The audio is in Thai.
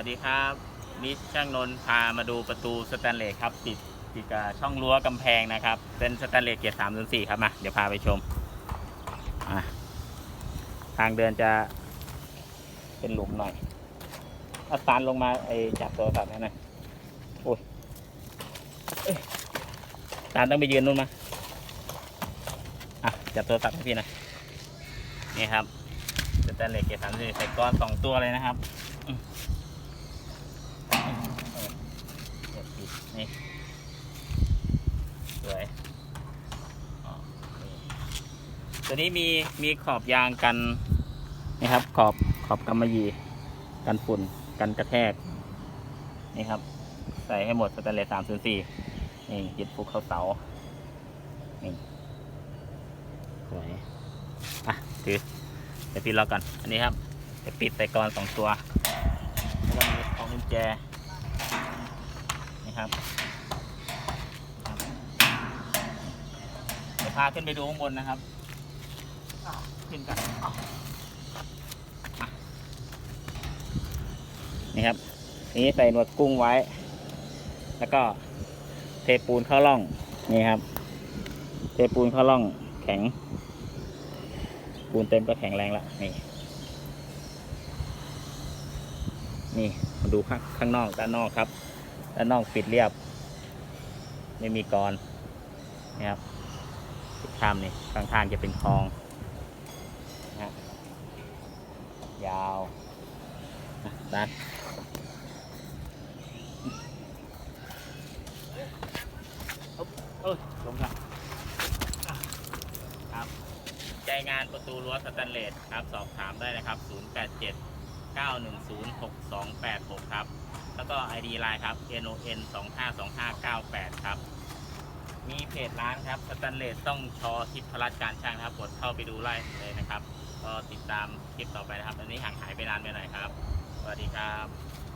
วัสดีครับนี่ช่างนนท์พามาดูประตูสแตนเลสครับติดติดกับช่องรั้วกำแพงนะครับ เป็นสแตนเลสเกียร์สามจนสี่ครับมาเดี๋ยวพาไปชมอะทางเดินจะเป็นหลุมหน่อยเอาตานลงมาไอจับโทรศัพท์ให้หน่อยโอ้ยเอ้ยตานต้องไปยืนนู่นมาอะจับโทรศัพท์ให้พี่หน่อยนี่ครับสแตนเลสเกียร์สามส่วนสี่ใส่ก้อนสองตัวเลยนะครับ กดปิด นี่สวยตัวนี้มีมีขอบยางกันนี่ครับ ขอบขอบกำมะหยี่กันฝุ่นกันกระแทก นี่ครับ ใส่ให้หมดสแตนเลสสามศูนย์สี่นี่ยึดฟุกเข้าเสา นี่สวยอะถือเดี๋ยวปิดล็อกก่อน อันนี้ครับเดี๋ยวปิดใส่กรอนสองตัวแล้วก็มีของกุญแจ ครับเดี๋ยวพาขึ้นไปดูข้างบนนะครับ ขึ้นกันอะนี่ครับนี่ใส่หนวดกุ้งไว้ แล้วก็เทปูนเข้าร่องนี่ครับ เทปูนเข้าร่องแข็ง ปูนเต็มก็แข็งแรงละนี่นี่มาดูข้างข้างนอกด้านนอกครับ ด้านนอกปิดเรียบ ไม่มีกรนี่ครับติดข้ามนี่ข้างๆจะเป็นคลองนะฮะยาวนะด้านอุ๊บเอ้ยลงครับครับใจงานประตูรั้วสแตนเลสครับ สอบถามได้นะครับ 087 910 6286 ครับ แล้วก็ ID ไลน์ครับ non 252598 ครับ มีเพจร้านครับสแตนเลสต้องชอทิพย์พลัดการช่างนะครับกดเข้าไปดูไล่เลยนะครับ ก็ติดตามคลิปต่อไปนะครับ อันนี้ห่างหายไปนานไปหน่อยครับ สวัสดีครับ